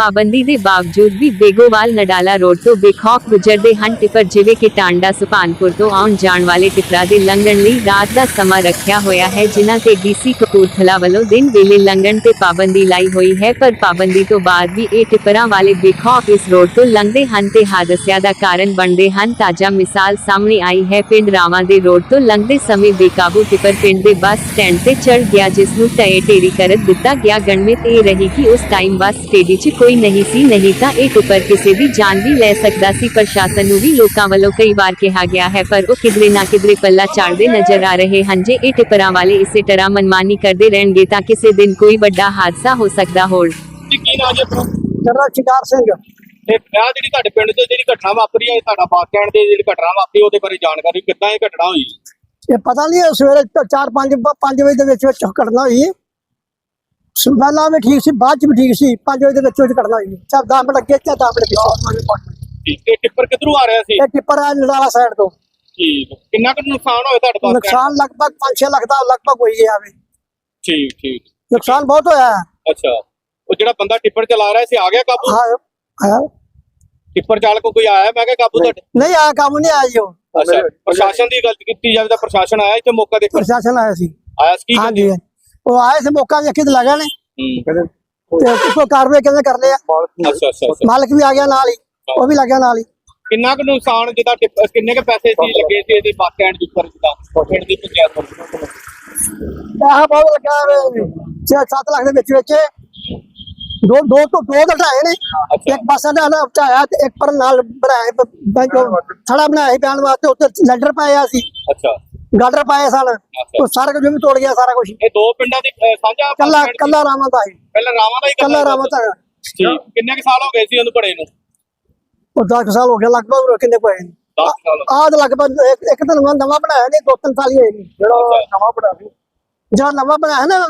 ਪਾਬੰਦੀ ਦੇ ਬਾਵਜੂਦ ਵੀ ਬੇਗੋਵਾਲ ਨਡਾਲਾ ਰੋਡ ਤੋਂ ਬੇਖੌਫ ਗੁਜ਼ਰਦੇ ਹਨ ਟਿੱਪਰ ਜਿਵੇਂ ਕਿ ਟਾਂਡਾ ਸੁਪਾਨਪੁਰ ਤੋਂ ਆਉਣ ਜਾਣ ਵਾਲੇ ਟਿੱਪਰਾਂ ਦੇ ਲੰਘਣ ਲਈ ਰਾਤ ਦਾ ਸਮਾਂ ਰੱਖਿਆ ਹੋਇਆ ਹੈ, ਜਿਨ੍ਹਾਂ ਤੇ ਡੀਸੀ ਕਪੂਰਥਲਾ ਵੱਲੋਂ ਦਿਨ ਵੇਲੇ ਲੰਘਣ ਤੇ ਪਾਬੰਦੀ ਲਾਈ ਹੋਈ ਹੈ, ਪਰ ਪਾਬੰਦੀ ਤੋਂ ਬਾਅਦ ਵੀ ਇਹ ਟਿੱਪਰਾਂ ਵਾਲੇ ਬੇਖੌਫ ਇਸ ਰੋਡ ਤੋਂ ਲੰਘਦੇ ਹਨ ਤੇ ਹਾਦਸਿਆਂ ਦਾ ਕਾਰਨ ਬਣਦੇ ਹਨ। ਤਾਜ਼ਾ ਮਿਸਾਲ ਸਾਹਮਣੇ ਆਈ ਹੈ, ਪਿੰਡ ਰਾਵਾਂ ਦੇ ਰੋਡ ਤੋਂ ਲੰਘਦੇ ਸਮੇਂ ਬੇਕਾਬੂ ਟਿਪਰ ਪਿੰਡ ਦੇ ਬੱਸ ਸਟੈਂਡ ਤੇ ਚੜ ਗਿਆ, ਜਿਸ ਨੂੰ ਟਏ ਢੇਰੀ ਕਰ ਦਿੱਤਾ ਗਿਆ। ਗਣਮਿਤ ਇਹ ਰਹੀ ਕਿ ਉਸ ਟਾਈਮ ਬੱਸ ਸਟੇਡੀ 'ਚ ਕੋਈ ਨਹੀਂ ਸੀ ਨਹੀਂ ਤਾਂ ਇਹ ਟਿੱਪਰ ਕਿਸੇ ਦੀ ਜਾਨ ਵੀ ਲੈ ਸਕਦਾ ਸੀ। ਪ੍ਰਸ਼ਾਸਨ ਨੂੰ ਵੀ ਲੋਕਾਂ ਵੱਲੋਂ ਕਈ ਵਾਰ ਕਿਹਾ ਗਿਆ ਹੈ ਪਰ ਉਹ ਕਿਧਰੇ ਨਾ ਕਿਧਰੇ ਪੱਲਾ ਝਾੜਦੇ ਨਜ਼ਰ ਆ ਰਹੇ ਹਨ। ਜੇ ਇਹ ਟਿੱਪਰਾਂ ਵਾਲੇ ਇਸੇ ਤਰ੍ਹਾਂ ਮਨਮਾਨੀ ਕਰਦੇ ਰਹਿਣਗੇ ਤਾਂ ਕਿਸੇ ਦਿਨ ਕੋਈ ਵੱਡਾ ਹਾਦਸਾ ਹੋ ਸਕਦਾ ਹੋਰ। ਜੀ ਕੀ ਨਾਮ ਜੀ ਆਪਣਾ? ਜਨਰਲ ਸ਼ਿਕਾਰ ਸਿੰਘ। ਤੇ ਆਹ ਜਿਹੜੀ ਤੁਹਾਡੇ ਪਿੰਡ 'ਚ ਜਿਹੜੀ ਘਟਨਾ ਵਾਪਰੀ ਹੈ ਤੁਹਾਡਾ ਬੱਸ ਸਟੈਂਡ ਤੇ ਜਿਹੜੀ ਘਟਨਾ ਵਾਪਰੀ ਉਹਦੇ ਬਾਰੇ ਜਾਣਕਾਰੀ ਕਿੱਦਾਂ ਇਹ ਘਟਨਾ ਹੋਈ? ਇਹ ਪਤਾ ਨਹੀਂ ਹੈ ਸਵੇਰੇ 4 5 5 ਵਜੇ ਦੇ ਵਿੱਚ ਵਿੱਚ ਘਟਨਾ ਹੋਈ। ਹੈ ਪਹਿਲਾਂ ਵੀ ਠੀਕ ਸੀ ਬਾਅਦ ਚ ਵੀ ਠੀਕ ਸੀ 5 ਵਜੇ ਦੇ ਵਿੱਚ ਵਿੱਚ ਘਟਨਾ ਹੋਈ ਚਾਰ 10 ਮਿੰਟ ਅੱਗੇ ਚਾਰ 10 ਮਿੰਟ ਪਿੱਛੇ। ਠੀਕ ਤੇ ਟਿੱਪਰ ਕਿੱਧਰੋਂ ਆ ਰਿਹਾ ਸੀ? ਇਹ ਟਿੱਪਰ ਆ ਨਡਾਲਾ ਸਾਈਡ ਤੋਂ। ਠੀਕ ਕਿੰਨਾ ਕੁ ਨੁਕਸਾਨ ਹੋਇਆ ਤੁਹਾਡੇ ਸਟੈਂਡ ਨੁਕਸਾਨ ਲਗਭਗ 5-6 ਲੱਖ ਦਾ ਲਗਭਗ ਹੋਈ ਹੈ ਆਵੇ ਠੀਕ ਠੀਕ। ਨੁਕਸਾਨ ਬਹੁਤ ਹੋਇਆ। ਹੈ ਅੱਛਾ ਉਹ ਜਿਹੜਾ ਬੰਦਾ ਟਿੱਪਰ ਚਲਾ ਰਿਹਾ ਸੀ ਆ ਗਿਆ ਕਾਬੂ? ਹਾਂ ਹਾਂ। ਟਿੱਪਰ ਚਾਲਕ ਕੋਈ ਆਇਆ ਮੈਂ ਕਿਹਾ ਕਾਬੂ ਤੁਹਾਡੇ? ਨਹੀਂ ਆਇਆ ਕਾਬੂ ਨਹੀਂ ਆਇਆ ਜੀ ਉਹ। ਅੱਛਾ ਪ੍ਰਸ਼ਾਸਨ ਦੀ ਗੱਲ ਕੀਤੀ ਜਾਵੇ ਤਾਂ ਪ੍ਰਸ਼ਾਸਨ ਆਇਆ ਇੱਥੇ ਮੌਕਾ ਦੇਖਣ? ਪ੍ਰਸ਼ਾਸਨ ਆਇਆ ਸੀ। ਆਇਆ ਸੀ ਕੀ ਹਾਂਜੀ। ਉਹ ਆਏ ਸੀ ਮੌਕਾ ਵੇਖੀ ਤੇ ਲਗਾ ਨੇ ਹੂੰ। ਤੇ ਕੋਈ ਕਾਰਵਾਈ ਕਿਵੇਂ ਕਰ ਲਿਆ ਅੱਛਾ ਅੱਛਾ ਅੱਛਾ। ਮਾਲਕ ਵੀ ਆ ਗਿਆ ਨਾਲ ਹੀ। ਉਹ ਵੀ ਲੱਗਿਆ ਨਾਲ ਹੀ। ਕਿੰਨਾ ਕੁ ਨੁਕਸਾਨ ਜਿਹਦਾ ਟਿੱਪ- ਕਿੰਨੇ ਕੁ ਪੈਸੇ ਸੀ ਲੱਗੇ ਸੀ ਇਹਦੇ ਬੱਸ ਸਟੈਂਡ ਦੇ ਉੱਪਰ ਜਿਹਦਾ ਪਿੰਡ ਦੀ ਪੰਚਾਇਤ ਵੱਲੋਂ? ਪੈਸਾ ਬਹੁਤ ਲੱਗਾ ਵੇ। 6-7 ਲੱਖ ਦੇ ਵਿੱਚ ਵਿੱਚ। ਦੋ ਦੋ ਤੋਂ ਦੋ ਤਾਂ ਢਾਏ ਨੇ। ਇੱਕ ਪਾਸਾ ਦਾ ਨਾ ਢਾਇਆ ਤੇ ਇੱਕ ਪਰ ਨਾਲ ਬਣਾਏ ਬ- ਬ- ਉਹ ਥੜਾ ਬਣਾਇਆ ਸੀ ਪੈਣ ਵਾਸਤੇ ਉੱਤੇ ਲੈਂਟਰ ਪਾਇਆ ਸੀ। ਅੱਛਾ। ਗਾਡਰ ਪਾਏ ਸਨ ਉਹ ਸਾਰਾ ਕੁਝ ਵੀ ਤੋੜ ਗਿਆ ਸਾਰਾ ਕੁਝ। ਇਹ ਦੋ ਪਿੰਡਾਂ ਦੀ ਅਹ, ਸਾਂਝਾ ਕੱਲਾ? ਕੱਲਾ ਰਾਮਾ ਦਾ ਸੀ। ਪਹਿਲਾਂ ਰਾਵਾਂ ਦਾ ਹੀ ਕੱਲਾ ਰਾਮਾ ਦਾ ਠੀਕ। ਕਿੰਨੇ ਕੁ ਸਾਲ ਹੋ ਗਏ ਸੀ ਉਹਨੂੰ ਬੜੇ ਨੂੰ? ਉਹ 10 ਸਾਲ ਹੋ ਗਿਆ ਲਗਭਗ ਕਿੰਨੇ ਪਏ ਨੇ? 10 ਸਾਲ ਆਹ ਤਾਂ ਲਗਭਗ ਇੱਕ ਇੱਕ ਤਾਂ ਨਵਾਂ ਨਵਾਂ ਬਣਾਇਆ ਨਹੀਂ ਦੋ ਤਿੰਨ ਸਾਲ ਹੀ ਹੋਏ ਨੇ। ਅੱਛਾ। ਨਵਾਂ ਸੀ। ਜਿਹੜਾ ਨਵਾਂ ਬਣਾਇਆ ਨਾ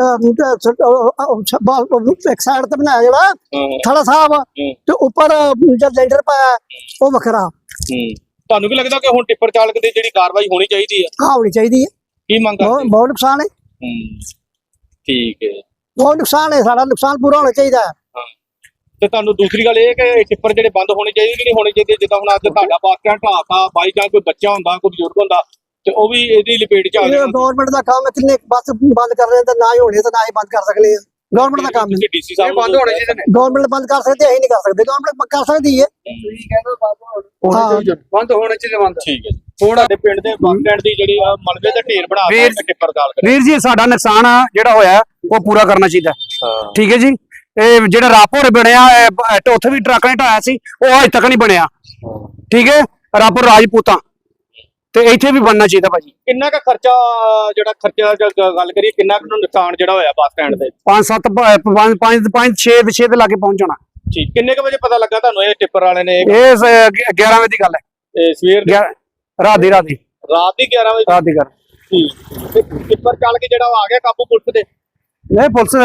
ਅਹ, ਅਹ, ਉਹ- ਉਹ ਛੱਬਾ- ਉਹ ਇੱਕ ਸਾਈਡ ਤੇ ਬਣਾਇਆ ਜਿਹੜਾ ਹਾਂ। ਥੜਾ ਸਾਹਿਬ ਹੂੰ, ਤੇ ਉੱਪਰ ਜਦ ਲੈਂਟਰ ਪਾਇਆ ਉਹ ਵੱਖਰਾ। ਹੂੰ। ਤੁਹਾਨੂੰ ਵੀ ਲੱਗਦਾ ਕਿ ਹੁਣ ਟਿੱਪਰ ਚਾਲਕ ਦੀ ਜਿਹੜੀ ਕਾਰਵਾਈ ਹੋਣੀ ਚਾਹੀਦੀ ਹੈ ਹੋਣੀ ਚਾਹੀਦੀ ਹੈ ਕੀ ਮੰਗ ਬਹੁਤ ਕਰਦੇ ਬਹੁਤ ਨੁਕਸਾਨ ਹੈ। ਹੂੰ ਠੀਕ ਹੈ। ਬਹੁਤ ਨੁਕਸਾਨ ਹੈ ਸਾਡਾ ਨੁਕਸਾਨ ਪੂਰਾ ਹੋਣਾ ਚਾਹੀਦਾ ਹੈ। ਹਾਂ। ਤੇ ਤੁਹਾਨੂੰ ਦੂਸਰੀ ਗੱਲ ਇਹ ਹੈ ਕਿ ਇਹ ਟਿੱਪਰ ਜਿਹੜੇ ਬੰਦ ਹੋਣੇ ਚਾਹੀਦੇ ਕਿ ਨਹੀਂ ਹੋਣੇ ਚਾਹੀਦੇ? ਜਿੱਦਾਂ ਹੁਣ ਅੱਜ ਤੁਹਾਡਾ ਬੱਸ ਸਟੈਂਡ ਢਾਤਾ ਬਾਈ ਜਾਂ ਕੋਈ ਬੱਚਾ ਹੁੰਦਾ ਕੋਈ ਬਜ਼ੁਰਗ ਹੁੰਦਾ ਤੇ ਉਹ ਵੀ ਇਹਦੀ ਲਪੇਟ ਚ ਆ ਇਹ ਗਵਰਨਮੈਂਟ ਦਾ ਕੰਮ ਹੈ ਕਿੰਨੇ ਬੱਸ ਬੰਦ ਕਰ ਰਹੇ ਤੇ ਨਾ ਹੀ ਹੋਣੇ ਤੇ ਨਾ ਹੀ ਬੰਦ ਕਰ ਸਕਦੇ ਆ। ਗਵਰਨਮੈਂਟ ਦਾ ਕੰਮ ਹੈ ਤੁਸੀਂ ਡੀਸੀ ਸਾਹਿਬ ਬੰਦ ਹੋਣੇ ਚਾਹੀਦੇ ਨੇ। ਗਵਰਨਮੈਂਟ ਬੰਦ ਕਰ ਸਕਦੀ ਹੈ ਅਸੀਂ ਨਹੀਂ ਕਰ ਸਕਦੇ। ਗਵਰਨਮੈਂਟ ਕਰ ਸਕਦੀ ਹੈ। ਹਾਂ ਬੰਦ ਹੋਣੇ ਚਾਹੀਦੇ। ਬੰਦ ਠੀਕ ਹੈ ਜੀ। ਹੁਣ ਸਾਡੇ ਪਿੰਡ ਦੇ ਸਟੈਂਡ ਦੀ ਜਿਹੜੀ ਆ ਮਲਬੇ ਦਾ ਢੇਰ ਬਣਾ ਵੀਰ- ਦਿੱਤਾ ਟਿੱਪਰ ਚਾਲਕ ਨੇ ਵੀਰ ਜੀ ਸਾਡਾ ਨੁਕਸਾਨ ਆ ਜਿਹੜਾ ਹੋਇਆ ਉਹ ਪੂਰਾ ਕਰਨਾ ਚਾਹੀਦਾ। ਹਾਂ। ਠੀਕ ਹੈ ਜੀ? ਇਹ ਜਿਹੜਾ ਰਾਪੋਰ ਬਣਿਆ ਉੱਥੇ ਵੀ ਟਰੱਕ ਨੇ ਢਾਇਆ ਸੀ ਉਹ ਅਜੇ ਤੱਕ ਨਹੀਂ ਬਣਿਆ। ਠੀਕ ਹੈ? ਰਾਪੋਰ ਰਾਜਪੂਤਾਂ। ਤੇ ਇੱਥੇ ਵੀ ਬਣਨਾ ਚਾਹੀਦਾ ਭਾਜੀ। ਕਿੰਨਾ ਕੁ ਖਰਚਾ ਜਿਹੜਾ ਖਰਚਾ ਦਾ ਗੱਲ ਕਰੀਏ ਕਿੰਨਾ ਕੁ ਨੁਕਸਾਨ ਜਿਹੜਾ ਹੋਇਆ ਬੱਸ ਸਟੈਂਡ ਤੇ 5 7 5 5 5 6 6 ਦੇ ਲਾਗੇ ਪਹੁੰਚਣਾ ਠੀਕ। ਕਿੰਨੇ ਕੁ ਵਜੇ ਪਤਾ ਲੱਗਾ ਤੁਹਾਨੂੰ ਇਹ ਟਿੱਪਰ ਵਾਲੇ ਨੇ? ਇਹ ਸ- ਗ- 11 ਵਜੇ ਦੀ ਗੱਲ ਹੈ। ਇਹ ਸਵੇਰ ਦੀ- ਰਾਤ ਦੀ ਰਾਤ ਦੀ। ਰਾਤ ਦੀ 11 ਵਜੇ? ਰਾਤ ਦੀ ਗੱਲ। ਠੀਕ। ਟਿੱਪਰ ਚਾਲਕ ਜਿਹੜਾ ਉਹ ਆ ਗਿਆ ਕਾਬੂ ਪੁਲਿਸ ਦੇ? ਇਹ ਪੁਲਿਸ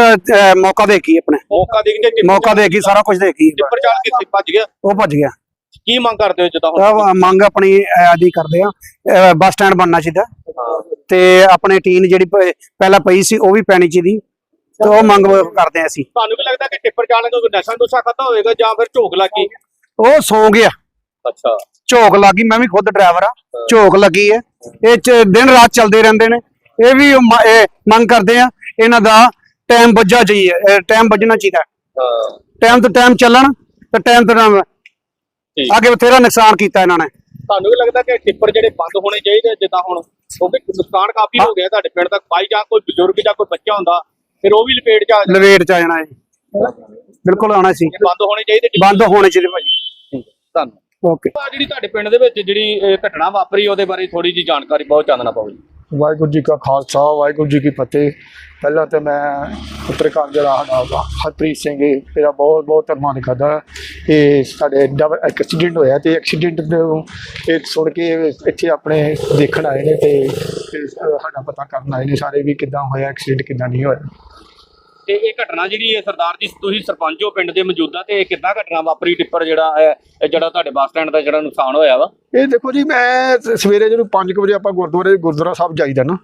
ਮੌਕਾ ਦੇਖੀ ਆਪਣੇ। ਮੌਕਾ ਦੇਖ ਕੇ ਟਿੱਪਰ ਮੌਕਾ ਦੇਖੀ ਸਾਰਾ ਕੁਝ ਦੇਖੀ ਟਿੱਪਰ ਚਾਲਕ ਕਿੱਥੇ ਭੱਜ ਗਿਆ? ਉਹ ਭੱਜ ਗਿਆ। ਕੀ ਮੰਗ ਕਰਦੇ ਹੋ ਜਿੱਦਾਂ ਹੁਣ ਤਾਂ ਮੰਗ ਆਪਣੀ ਆਦੀ ਕਰਦੇ ਆ। ਬੱਸ ਸਟੈਂਡ ਬਣਨਾ ਚਾਹੀਦਾ ਤੇ ਆਪਣੇ ਟੀਨ ਜਿਹੜੀ ਪ- ਪਹਿਲਾਂ ਪਈ ਸੀ ਉਹ ਵੀ ਪੈਣੀ ਚਾਹੀਦੀ ਤੇ ਉਹ ਮੰਗ ਕਰਦੇ ਆ ਅਸੀਂ। ਤੁਹਾਨੂੰ ਵੀ ਲੱਗਦਾ ਕਿ ਟਿੱਪਰ ਚਾਲਕ ਕੋਈ ਨਸ਼ਾ ਨੁਸ਼ਾ ਖਾਦਾ ਹੋਵੇਗਾ ਜਾਂ ਫਿਰ ਝੋਕ ਲੱਗੀ? ਉਹ ਸੌ ਗਿਆ। ਅੱਛਾ। ਝੋਕ ਲੱਗੀ ਮੈਂ ਵੀ ਖੁਦ ਡਰਾਈਵਰ ਆ। ਝੋਕ ਲੱਗੀ ਹੈ। ਇਹ ਚ ਦਿਨ ਰਾਤ ਚੱਲਦੇ ਰਹਿੰਦੇ ਨੇ। ਇਹ ਵੀ ਮ- ਇਹ ਮੰਗ ਕਰਦੇ ਆ। ਇਹਨਾਂ ਦਾ ਟਾਈਮ ਵੱਜਾ ਚਾਹੀਏ ਟਾਈਮ ਵੱਜਣਾ ਚਾਹੀਦਾ। ਹਾਂ। ਟਾਈਮ ਤੋਂ ਟਾਈਮ ਚੱਲਣ ਤੇ ਟਾਈਮ ਤੋਂ ਟਾਈਮ ਅੱਗੇ ਬਥੇਰਾ ਨੁਕਸਾਨ ਕੀਤਾ ਇਹਨਾਂ ਨੇ। ਤੁਹਾਨੂੰ ਵੀ ਲੱਗਦਾ ਕਿ ਟਿੱਪਰ ਜਿਹੜੇ ਬੰਦ ਹੋਣੇ ਚਾਹੀਦੇ ਜਿੱਦਾਂ ਹੁਣ ਕਿਉਂਕਿ ਨੁਕਸਾਨ ਕਾਫੀ ਹੋ ਗਿਆ ਤੁਹਾਡੇ ਪਿੰਡ ਤੱਕ ਬਾਈ ਜਾਂ ਕੋਈ ਬਜ਼ੁਰਗ ਜਾਂ ਕੋਈ ਬੱਚਾ ਹੁੰਦਾ ਫਿਰ ਉਹ ਵੀ ਲਪੇਟ ਚ ਆ ਜਾਂਦਾ। ਲਵੇਟ ਚ ਆ ਜਾਣਾ ਇਹ ਬਿਲਕੁਲ ਆਉਣਾ ਸੀ। ਬੰਦ ਹੋਣੇ ਚਾਹੀਦੇ ਬੰਦ ਹੋਣੇ ਚਾਹੀਦੇ ਭਾਜੀ ਧੰਨਵਾਦ। ਓਕੇ। ਆਹ ਜਿਹੜੀ ਤੁਹਾਡੇ ਪਿੰਡ ਦੇ ਵਿੱਚ ਜਿਹੜੀ ਇਹ ਘਟਨਾ ਵਾਪਰੀ ਉਹਦੇ ਬਾਰੇ ਥੋੜੀ ਜੀ ਜਾਣਕਾਰੀ ਬਹੁਤ ਚਾਨਣਾ ਪਾਓ ਜੀ। ਵਾਹਿਗੁਰੂ ਜੀ ਕਾ ਖਾਲਸਾ, ਵਾਹਿਗੁਰੂ ਜੀ ਕੀ ਫਤਿਹ। ਪਹਿਲਾਂ ਤਾਂ ਮੈਂ ਪੱਤਰਕਾਰ ਜਿਹੜਾ ਸਾਡਾ ਹਰਪ੍ਰੀਤ ਸਿੰਘ ਇਹਦਾ ਬਹੁਤ ਬਹੁਤ ਧੰਨਵਾਦ ਕਰਦਾ। ਇਹ ਸਾਡੇ ਡਬਲ ਐਕਸੀਡੈਂਟ ਹੋਇਆ ਤੇ ਐਕਸੀਡੈਂਟ ਨੂੰ ਇਹ ਸੁਣ ਕੇ ਇੱਥੇ ਆਪਣੇ ਦੇਖਣ ਆਏ ਨੇ ਤੇ ਤੇ ਸਾਡਾ ਪਤਾ ਕਰਨ ਆਏ ਨੇ ਸਾਰੇ ਵੀ ਕਿੱਦਾਂ ਹੋਇਆ ਐਕਸੀਡੈਂਟ ਕਿੱਦਾਂ ਨਹੀਂ ਹੋਇਆ। ਤੇ ਇਹ ਘਟਨਾ ਜਿਹੜੀ ਹੈ ਸਰਦਾਰ ਜੀ, ਤੁਸੀਂ ਸਰਪੰਚ ਹੋ ਪਿੰਡ ਦੇ ਮੌਜੂਦਾ ਤੇ ਇਹ ਕਿੱਦਾਂ ਘਟਨਾ ਵਾਪਰੀ ਟਿੱਪਰ ਜਿਹੜਾ ਹੈ ਜਿਹੜਾ ਤੁਹਾਡੇ ਬੱਸ ਸਟੈਂਡ ਦਾ ਜਿਹੜਾ ਨੁਕਸਾਨ ਹੋਇਆ ਵਾ? ਇਹ ਦੇਖੋ ਜੀ, ਮੈਂ ਸਵੇਰੇ ਜਦੋਂ 5 ਵਜੇ ਆਪਾਂ ਗੁਰਦੁਆਰੇ, ਗੁਰਦੁਆਰਾ ਸਾਹਿਬ ਜਾਈਦਾ ਨਾ,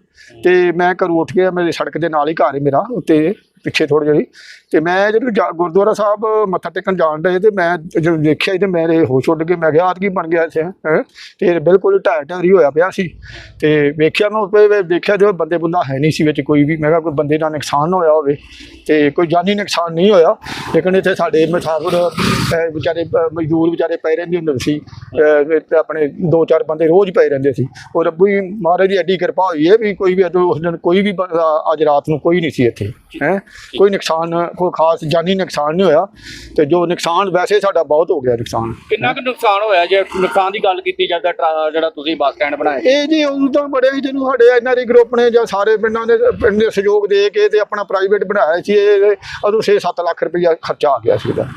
ਤੇ ਮੈਂ ਘਰੋਂ ਉੱਠ ਕੇ ਮੇਰੇ ਸੜਕ ਦੇ ਨਾਲ ਹੀ ਘਰ ਹੈ ਮੇਰਾ, ਉੱਤੇ ਪਿੱਛੇ ਥੋੜੀ ਜਿਹੀ। ਤੇ ਮੈਂ ਜਦੋਂ ਜਾ- ਗੁਰਦੁਆਰਾ ਸਾਹਿਬ ਮੱਥਾ ਟੇਕਣ ਜਾਣ ਡਏ ਤੇ ਮੈਂ ਜਦੋਂ ਦੇਖਿਆ ਤੇ ਮੇਰੇ ਹੋਸ਼ ਉੱਡ ਕੇ ਮੈਂ ਕਿਹਾ ਆਹ ਕੀ ਬਣ ਗਿਆ ਇੱਥੇ ਹੈਂ? ਤੇ ਬਿਲਕੁਲ ਢਹਿ ਢੇਰੀ ਹੋਇਆ ਪਿਆ ਸੀ। ਤੇ ਵੇਖਿਆ ਮੈਂ ਉੱਤੇ ਦੇਖਿਆ ਜੋ ਬੰਦੇ ਬੁੰਦਾ ਹੈ ਨਹੀਂ ਸੀ ਵਿੱਚ ਕੋਈ ਵੀ। ਮੈਂ ਕਿਹਾ ਕੋਈ ਬੰਦੇ ਦਾ ਨੁਕਸਾਨ ਨਾ ਹੋਇਆ ਹੋਵੇ। ਤੇ ਕੋਈ ਜਾਨੀ ਨੁਕਸਾਨ ਨਹੀਂ ਹੋਇਆ। ਲੇਕਿਨ ਇੱਥੇ ਸਾਡੇ ਮੁਸਾਫਰ ਵਿਚਾਰੇ ਮਜ਼ਦੂਰ ਵਿਚਾਰੇ ਪਏ ਰਹਿੰਦੇ ਹੁੰਦੇ ਸੀ। ਅਹ, ਆਪਣੇ ਦੋ ਚਾਰ ਬੰਦੇ ਰੋਜ਼ ਪਏ ਰਹਿੰਦੇ ਸੀ। ਉਹ ਰੱਬੂ ਮਹਾਰਾਜ ਦੀ ਐਡੀ ਕਿਰਪਾ ਹੋਈ ਹੈ ਵੀ ਕੋਈ ਵੀ ਅੱਜ ਉਸ ਦਿਨ ਕੋਈ ਵੀ ਅੱਜ ਰਾਤ ਨੂੰ ਕੋਈ ਨਹੀਂ ਸੀ ਇੱਥੇ ਹੈ? ਕੋਈ ਨੁਕਸਾਨ ਕੋਈ ਖਾਸ ਜਾਨੀ ਨੁਕਸਾਨ ਨਹੀਂ ਹੋਇਆ ਤੇ ਜੋ ਨੁਕਸਾਨ ਵੈਸੇ ਸਾਡਾ ਬਹੁਤ ਹੋ ਗਿਆ ਨੁਕਸਾਨ। ਕਿੰਨਾ ਕੁ ਨੁਕਸਾਨ ਹੋਇਆ ਜੇ ਨੁਕਸਾਨ ਦੀ ਗੱਲ ਕੀਤੀ ਜਾਂਦਾ ਜਿਹੜਾ ਤੁਸੀਂ ਬੱਸ ਸਟੈਂਡ ਬਣਾਇਆ? ਇਹ ਜੀ ਉਦੋਂ ਤਾਂ ਬੜੇ ਜਿਹਨੂੰ ਸਾਡੇ ਇਹਨਾਂ ਦੇ ਗਰੁੱਪ ਨੇ ਜਾਂ ਸਾਰੇ ਪਿੰਡਾਂ ਦੇ ਪਿੰਡ ਦੇ ਸਹਿਯੋਗ ਦੇ ਕੇ ਤੇ ਆਪਣਾ ਪ੍ਰਾਈਵੇਟ ਬਣਾਇਆ ਸੀ। ਇਹ ਉਦੋਂ 6-7 ਲੱਖ ਰੁਪਈਆ ਖਰਚਾ ਆ ਗਿਆ ਸੀ ਇਹਦਾ।